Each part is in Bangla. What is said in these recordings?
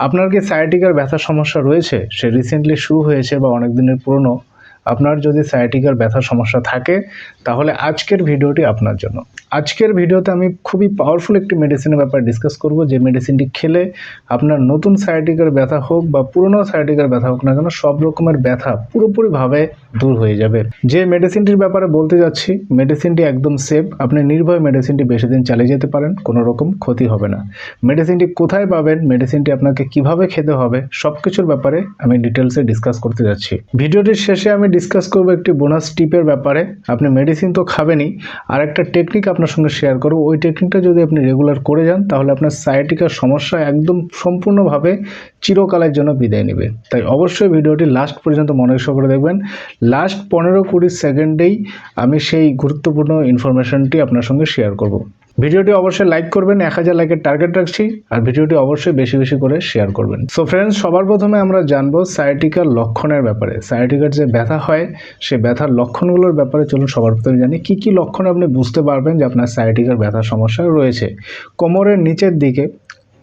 আপনার কি সায়াটিকার ব্যথা সমস্যা রয়েছে? সে রিসেন্টলি শুরু হয়েছে বা অনেক দিনের পুরনো? আপনার যদি সায়াটিকার ব্যথার সমস্যা থাকে, তাহলে আজকের ভিডিওটি আপনার জন্য। আজকের ভিডিওতে আমি খুবই পাওয়ারফুল একটি মেডিসিনের ব্যাপারে ডিসকাস করব, যে মেডিসিনটি খেলে আপনার নতুন সায়াটিকার ব্যথা হোক বা পুরনো সায়াটিকার ব্যথা হোক না কেন, সব রকমের ব্যথা পুরোপুরিভাবে দূর হয়ে যাবে। যে মেডিসিনটির ব্যাপারে বলতে যাচ্ছি মেডিসিনটি একদম সেফ আপনি নির্ভয় মেডিসিনটি বেশি দিন চালিয়ে যেতে পারেন, কোনো রকম ক্ষতি হবে না। মেডিসিনটি কোথায় পাবেন মেডিসিনটি আপনাকে কীভাবে খেতে হবে সব কিছুর ব্যাপারে আমি ডিটেলসে ডিসকাস করতে যাচ্ছি। ভিডিওটির শেষে আমি ডিসকাস করব একটি বোনাস টিপের ব্যাপারে। আপনি মেডিসিন তো খাবেনই। আর একটা টেকনিক আপনার সঙ্গে শেয়ার করব। ওই টেকনিকটা যদি আপনি রেগুলার করে যান, তাহলে আপনার সায়াটিকার সমস্যা একদম সম্পূর্ণভাবে চিরকালের জন্য বিদায় নেবে। তাই অবশ্যই ভিডিওটি লাস্ট পর্যন্ত মনোযোগ করে দেখবেন। লাস্ট পনেরো কুড়ি সেকেন্ডেই আমি সেই গুরুত্বপূর্ণ ইনফরমেশনটি আপনার সঙ্গে শেয়ার করব। ভিডিওটি অবশ্যই লাইক করবেন, এক হাজার লাইকের টার্গেট রাখছি, আর ভিডিওটি অবশ্যই বেশি বেশি করে শেয়ার করবেন। সো ফ্রেন্ডস সবার প্রথমে আমরা জানব সায়াটিকার লক্ষণের ব্যাপারে। সায়াটিকার যে ব্যথা হয়, সে ব্যথার লক্ষণগুলোর ব্যাপারে চলুন সবার প্রথমে জানি, কি কি লক্ষণ আপনি বুঝতে পারবেন যে আপনার সায়াটিকার ব্যথার সমস্যা রয়েছে? কোমরের নিচের দিকে,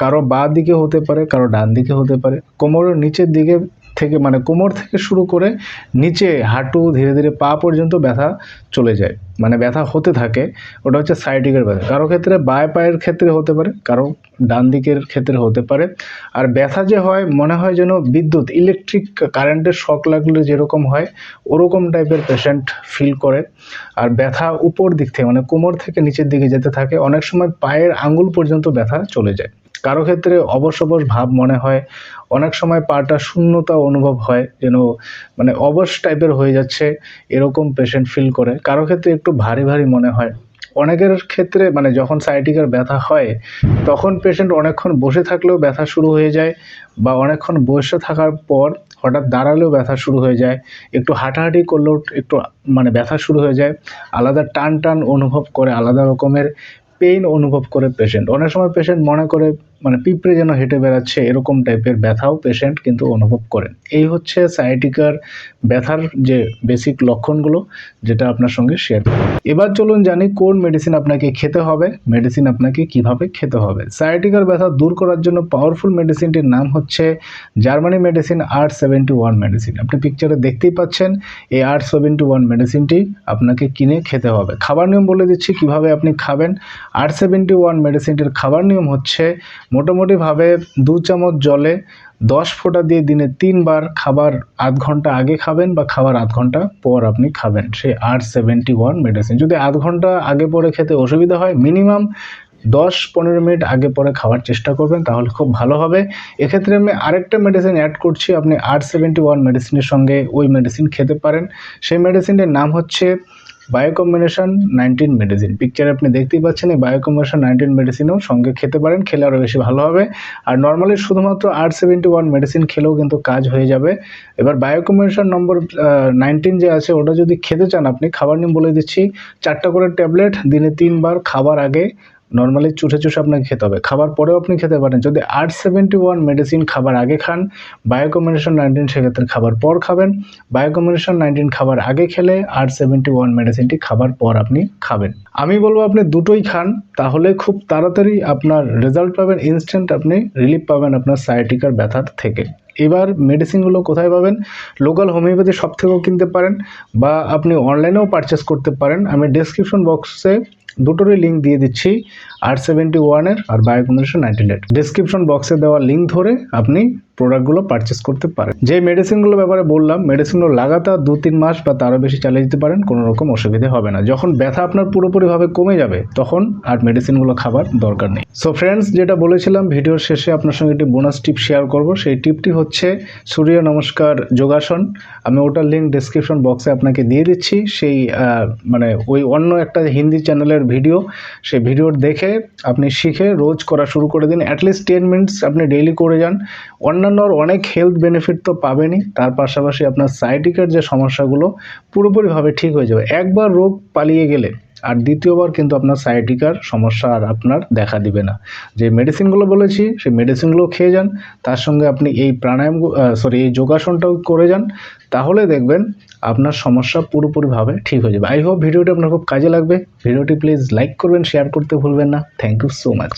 কারও বা দিকে হতে পারে, কারও ডান দিকে হতে পারে। কোমরের নিচের দিকে থেকে মানে কোমর থেকে শুরু করে নিচে হাঁটু ধীরে ধীরে পা পর্যন্ত ব্যথা চলে যায়। মানে ব্যথা হতে থাকে, ওটা হচ্ছে সাইডিকের ব্যথা। কারও ক্ষেত্রে বায় পায়ের ক্ষেত্রে হতে পারে, কারও ডান দিকের ক্ষেত্রে হতে পারে। আর ব্যথা যে হয়, মনে হয় যেন বিদ্যুৎ ইলেকট্রিক কারেন্টের শক লাগলে যেরকম হয়, ওরকম টাইপের পেশেন্ট ফিল করে। আর ব্যথা উপর দিক থেকে মানে কোমর থেকে নিচের দিকে যেতে থাকে, অনেক সময় পায়ের আঙ্গুল পর্যন্ত ব্যথা চলে যায়। কারও ক্ষেত্রে অবশ অবশ ভাব মনে হয়। অনেক সময় পাটা শূন্যতা অনুভব হয়, যেন মানে অবশ টাইপের হয়ে যাচ্ছে, এরকম পেশেন্ট ফিল করে। কারও ক্ষেত্রে একটু ভারী ভারী মনে হয়। অনেকের ক্ষেত্রে মানে যখন সাইটিকার ব্যথা হয়, তখন পেশেন্ট অনেকক্ষণ বসে থাকলেও ব্যথা শুরু হয়ে যায় বা অনেকক্ষণ বসে থাকার পর হঠাৎ দাঁড়ালেও ব্যথা শুরু হয়ে যায়। একটু হাঁটাহাঁটি করলেও একটু মানে ব্যথা শুরু হয়ে যায়। আলাদা টান টান অনুভব করে, আলাদা রকমের পেইন অনুভব করে পেশেন্ট অনেক সময় পেশেন্ট মনে করে মানে পিঁপড়ে যেন হেঁটে বেড়াচ্ছে এরকম টাইপের ব্যথাও পেশেন্ট কিন্তু অনুভব করেন। এই হচ্ছে সায়াটিকার ব্যথার যে বেসিক লক্ষণগুলো যেটা আপনার সঙ্গে শেয়ার এবার চলুন জানি কোন মেডিসিন আপনাকে খেতে হবে মেডিসিন আপনাকে কীভাবে খেতে হবে। সায়াটিকার ব্যথা দূর করার জন্য পাওয়ারফুল মেডিসিনটির নাম হচ্ছে Germany medicine R seventy one medicine আপনি পিকচারে দেখতেই পাচ্ছেন, এই আর সেভেন্টি ওয়ান মেডিসিনটি আপনাকে কিনে খেতে হবে। খাবার নিয়ম বলে দিচ্ছি কীভাবে আপনি খাবেন। আর সেভেন্টি ওয়ান মেডিসিনটির খাবার নিয়ম হচ্ছে মোটামুটিভাবে দু চামচ জলে দশ ফোঁটা দিয়ে দিনে তিনবার খাবার আধ ঘণ্টা আগে খাবেন বা খাবার আধ ঘণ্টা পর আপনি খাবেন। সেই আর সেভেন্টি ওয়ান মেডিসিন যদি আধ ঘণ্টা আগে পরে খেতে অসুবিধা হয় মিনিমাম দশ পনেরো মিনিট আগে পরে খাওয়ার চেষ্টা করবেন, তাহলে খুব ভালো হবে। এক্ষেত্রে আমি আরেকটা মেডিসিন অ্যাড করছি, আপনি আর সেভেন্টি ওয়ান মেডিসিনের সঙ্গে ওই মেডিসিন খেতে পারেন। সেই মেডিসিনটির নাম হচ্ছে বায়োকম্বিনেশন নাইনটিন মেডিসিন পিকচারে আপনি দেখতেই পাচ্ছেন, এই বায়োকম্বিনেশন নাইনটিন মেডিসিনও সঙ্গে খেতে পারেন, খেলে আরও বেশি ভালো হবে। আর নর্মালি শুধুমাত্র আর সেভেন্টি ওয়ান মেডিসিন খেলেও কিন্তু কাজ হয়ে যাবে। এবার বায়োকম্বিনেশন নম্বর নাইনটিন যে আছে, ওটা যদি খেতে চান আপনি, খাবার নিয়ে বলে দিচ্ছি, চারটা করে ট্যাবলেট, দিনে তিনবার খাবার আগে নর্মালি চুষে চুষে আপনাকে খেতে হবে। খাবার পরেও আপনি খেতে পারেন। যদি আট সেভেন্টি ওয়ান মেডিসিন খাবার আগে খান বায়োকম্বিনেশন নাইনটিন সেক্ষেত্রে খাবার পর খাবেন। বায়োকম্বিনেশন নাইনটিন খাবার আগে খেলে আট সেভেন্টি ওয়ান মেডিসিনটি খাবার পর আপনি খাবেন। আমি বলব আপনি দুটোই খান, তাহলে খুব তাড়াতাড়ি আপনার রেজাল্ট পাবেন ইনস্ট্যান্ট আপনি রিলিফ পাবেন আপনার সায়াটিকার ব্যথার থেকে। এবার মেডিসিনগুলো কোথায় পাবেন? লোকাল হোমিওপ্যাথি সব থেকেও কিনতে পারেন, বা আপনি অনলাইনেও পারচেস করতে পারেন। আমি ডেসক্রিপশন বক্সে দুটোরই লিঙ্ক দিয়ে দিচ্ছি আর সেভেন্টি ওয়ানের আর বায়োকম্বিনেশন নাইনটিন ডেট ডিসক্রিপশন বক্সে দেওয়া লিঙ্ক ধরে আপনি প্রোডাক্টগুলো পারচেস করতে পারেন। যে মেডিসিনগুলো ব্যাপারে বললাম মেডিসিনগুলো লাগাতার দু তিন মাস বা তারও বেশি চালিয়ে দিতে পারেন, কোনো রকম অসুবিধা হবে না। যখন ব্যথা আপনার পুরোপুরিভাবে কমে যাবে, তখন আর মেডিসিনগুলো খাবার দরকার নেই। সো ফ্রেন্ডস যেটা বলেছিলাম, ভিডিওর শেষে আপনার সঙ্গে একটি বোনাস টিপ শেয়ার করব। সেই টিপটি হচ্ছে, সূর্য নমস্কার যোগাসন। আমি ওটার লিঙ্ক ডিসক্রিপশন বক্সে আপনাকে দিয়ে দিচ্ছি। সেই মানে ওই অন্য একটা হিন্দি চ্যানেলের ভিডিও সেই ভিডিওর দেখে আপনি শিখে রোজ করা শুরু করে দিন। অ্যাটলিস্ট টেন মিনিটস আপনি ডেইলি করে যান। অন্যান্য অনেক হেলথ বেনিফিট তো পাবেনই। তার পাশাপাশি আপনার সাইটিকের যে সমস্যাগুলো পুরোপুরিভাবে ঠিক হয়ে যাবে। একবার রোগ পালিয়ে গেলে আর দ্বিতীয়বার কিন্তু আপনার সাইটিকার সমস্যা আর আপনার দেখা দিবে না। যে মেডিসিনগুলো বলেছি, সেই মেডিসিনগুলো খেয়ে যান। তার সঙ্গে আপনি এই প্রাণায়াম সরি এই যোগাসনটাও করে যান। তাহলে দেখবেন আপনার সমস্যা পুরোপুরিভাবে ঠিক হয়ে যাবে। আই হোপ ভিডিওটি আপনার খুব কাজে লাগবে। ভিডিওটি প্লিজ লাইক করবেন শেয়ার করতে ভুলবেন না। Thank you so much